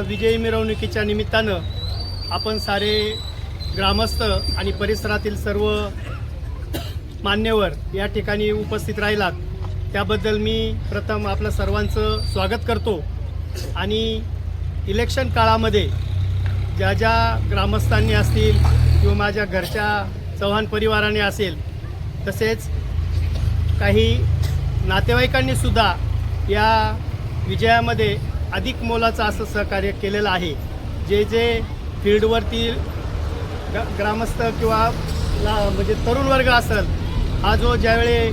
विजयी मिरवणुकीच्या निमित्तानं आपण सारे ग्रामस्थ आणि परिसरातील सर्व मान्यवर या ठिकाणी उपस्थित राहिलात. त्याबद्दल मी प्रथम आपलं सर्वांचं स्वागत करतो. आणि इलेक्शन काळामध्ये ज्या ज्या ग्रामस्थांनी असतील किंवा माझ्या घरच्या चव्हाण परिवाराने असेल तसेच काही नातेवाईकांनी सुद्धा या विजयामध्ये अधिक मोलाचं असं सहकार्य केलेलं आहे. जे जे फील्डवरती ग ग्रामस्थ किंवा ला म्हणजे तरुण वर्ग असेल हा जो ज्यावेळी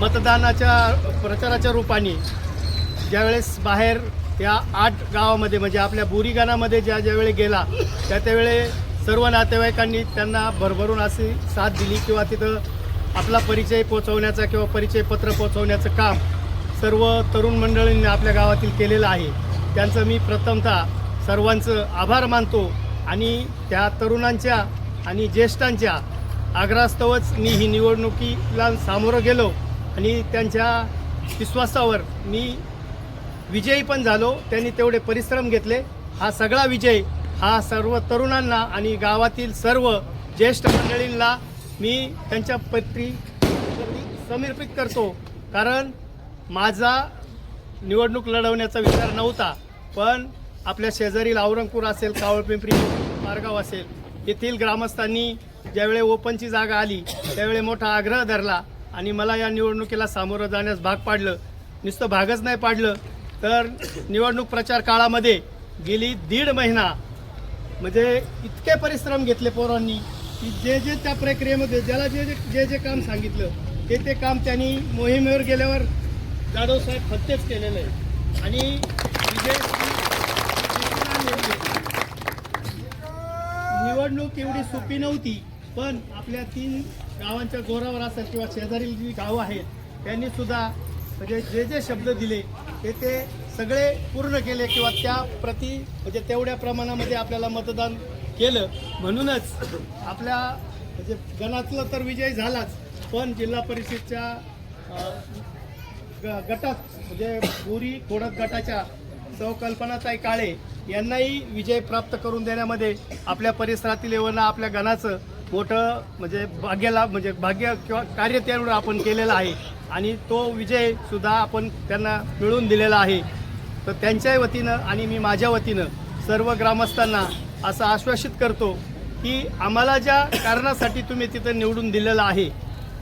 मतदानाच्या प्रचाराच्या रूपाने ज्यावेळेस बाहेर या आठ गावामध्ये म्हणजे आपल्या बोरीगाणामध्ये ज्या ज्यावेळी गेला त्या त्यावेळी सर्व नातेवाईकांनी त्यांना भरभरून अशी साथ दिली किंवा तिथं आपला परिचय पोचवण्याचा किंवा परिचय पत्र पोचवण्याचं काम सर्व तरुण मंडळींनी आपल्या गावातील केलेलं आहे. त्यांचं मी प्रथमतः सर्वांचं आभार मानतो आणि त्या तरुणांच्या आणि ज्येष्ठांच्या आग्रहास्तवच मी ही निवडणुकीला सामोरं गेलो आणि त्यांच्या विश्वासावर मी विजयी पण झालो. त्यांनी तेवढे परिश्रम घेतले. हा सगळा विजय हा सर्व तरुणांना आणि गावातील सर्व ज्येष्ठ मंडळींना मी त्यांच्या पत्री समर्पित करतो. कारण माझा निवडणूक लढवण्याचा विचार नव्हता पण आपल्या शेजारील औरंगपूर असेल कावळपिंपरी मारगाव असेल येथील ग्रामस्थांनी ज्यावेळी ओपनची जागा आली त्यावेळी मोठा आग्रह धरला आणि मला या निवडणुकीला सामोरं जाण्यास भाग पाडलं. नुसतं भागच नाही पाडलं तर निवडणूक प्रचार काळामध्ये गेली दीड महिना. म्हणजे इतके परिश्रम घेतले पोरांनी की जे जे त्या प्रक्रियेमध्ये ज्याला जे जे जे जे काम सांगितलं ते ते काम त्यांनी मोहिमेवर गेल्यावर जाधव साहेब फत्तेच केलेलं आहे आणि विजय निवडणूक एवढी सोपी नव्हती पण आपल्या तीन गावांच्या जोरावर असेल किंवा शेजारील जी गावं आहेत त्यांनी सुद्धा म्हणजे जे जे शब्द दिले ते ते सगळे पूर्ण केले किंवा त्या प्रति म्हणजे तेवढ्या प्रमाणामध्ये आपल्याला मतदान केलं. म्हणूनच आपल्या म्हणजे गणातलं तर विजय झालाच पण जिल्हा परिषदच्या गटात म्हणजे पुरी खोडत गटाच्या सहकल्पनाताई काळे यांनाही विजय प्राप्त करून देण्यामध्ये आपल्या परिसरातील येऊन आपल्या गणाचं मोठं म्हणजे भाग्याला म्हणजे भाग्य किंवा कार्य त्यावर आपण केलेलं आहे. आणि तो विजय सुद्धा आपण त्यांना मिळवून दिलेला आहे. तर त्यांच्याही वतीनं आणि मी माझ्या वतीनं सर्व ग्रामस्थांना असं आश्वासित करतो की आम्हाला ज्या कारणासाठी तुम्ही तिथं निवडून दिलेलं आहे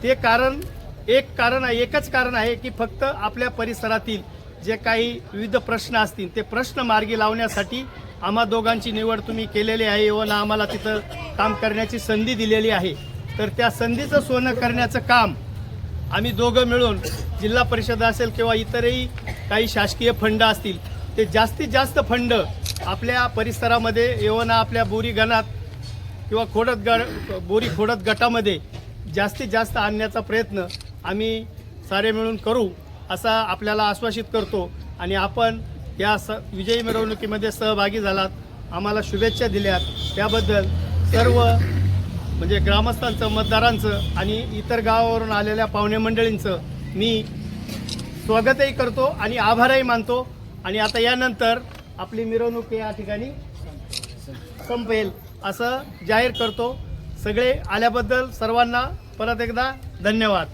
ते कारण एक कारण आहे एकच कारण आहे की फक्त आपल्या परिसरातील जे काही विविध प्रश्न असतील ते प्रश्न मार्गी लावण्यासाठी आम्हा दोघांची निवड तुम्ही केलेली आहे व ना आम्हाला तिथं काम करण्याची संधी दिलेली आहे. तर त्या संधीचं सोनं करण्याचं काम आम्ही दोघं मिळून जिल्हा परिषद असेल किंवा इतरही काही शासकीय फंड असतील ते जास्तीत जास्त फंड आपल्या परिसरामध्ये येऊन आपल्या बोरी गणात किंवा खोडत गड बोरी खोडत गटामध्ये जास्तीत जास्त आणण्याचा प्रयत्न आम्ही सारे मिळून करू असा आपल्याला आश्वासित करतो. आणि आपण या स विजयी मिरवणुकीमध्ये सहभागी झालात. आम्हाला शुभेच्छा दिल्यात. त्याबद्दल सर्व म्हणजे ग्रामस्थांचं मतदारांचं आणि इतर गावावरून आलेल्या पाहुणे मंडळींचं मी स्वागतही करतो आणि आभारही मानतो. आणि आता यानंतर आपली मिरवणूक या ठिकाणी संपेल असं जाहीर करतो. सगळे आल्याबद्दल सर्वांना परत एकदा धन्यवाद.